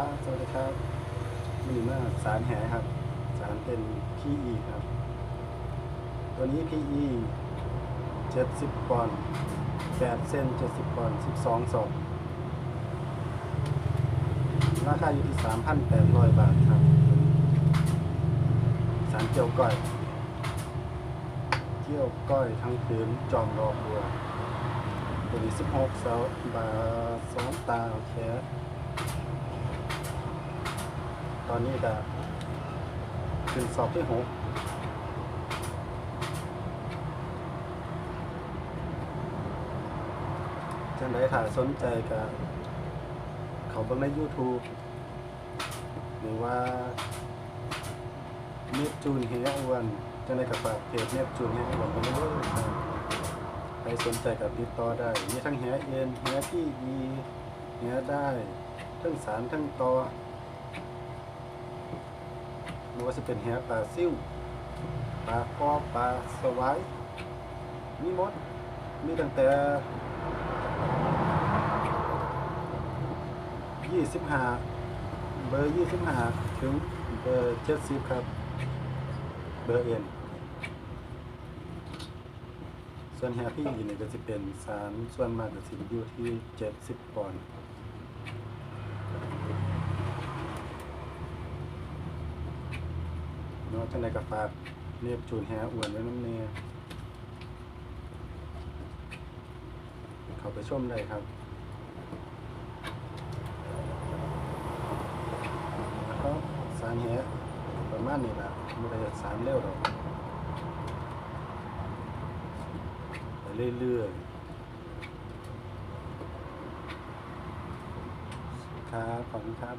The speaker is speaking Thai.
ครับ สวัสดีครับมีมื่อสารแหครับ สารเป็น PE ครับ ตัวนี้ PE 70ปอนด์8เส้น 70ปอนด์12ศอกราคาอยู่ที่ 3,800 บาทครับ สารเกี่ยวก้อยเกี่ยวก้อยทั้งผืนจอมดอบัวตัวนี้16เสาบาสองตาแค่ต อนนี้ก็ขึ้นสอบที่หกจังไดถ้าสนใจก็เขาเบิ่งใน YouTube หรือว่าเนปจูนเฮียอ้วนจังไดก็ฝากเพจเนปจูนเฮียอ้วนไปเลยครับใครสนใจกับติดต่อได้ มีทั้งแหเอ็นแหที่ดีแหได้ทั้งสารทั้งตอ ไม่ว่าจะเป็นแหปลาซิ่วปลาคอปลาสวายมีหมดมีตั้งแต่ยี่สิบห้าเบอร์ยี่สิบห้าถึงเบอร์เจ็ดสิบครับ เบอร์เอ็นส่วนแฮปปี้นี่ก็จะเป็นสารส่วนมากก็สิอยู่ที่เจ็ดสิบปอนด์ เนาะจังไดก็ฝากเรียบจูนแฮอ้วนไว้น้ำเนยเข้าไปชมได้ครับแล้วก็สารแฮประมาณนี้ละม่ได้สารเร็วหรอกไปเรื่อยๆครับขอบคุณครับ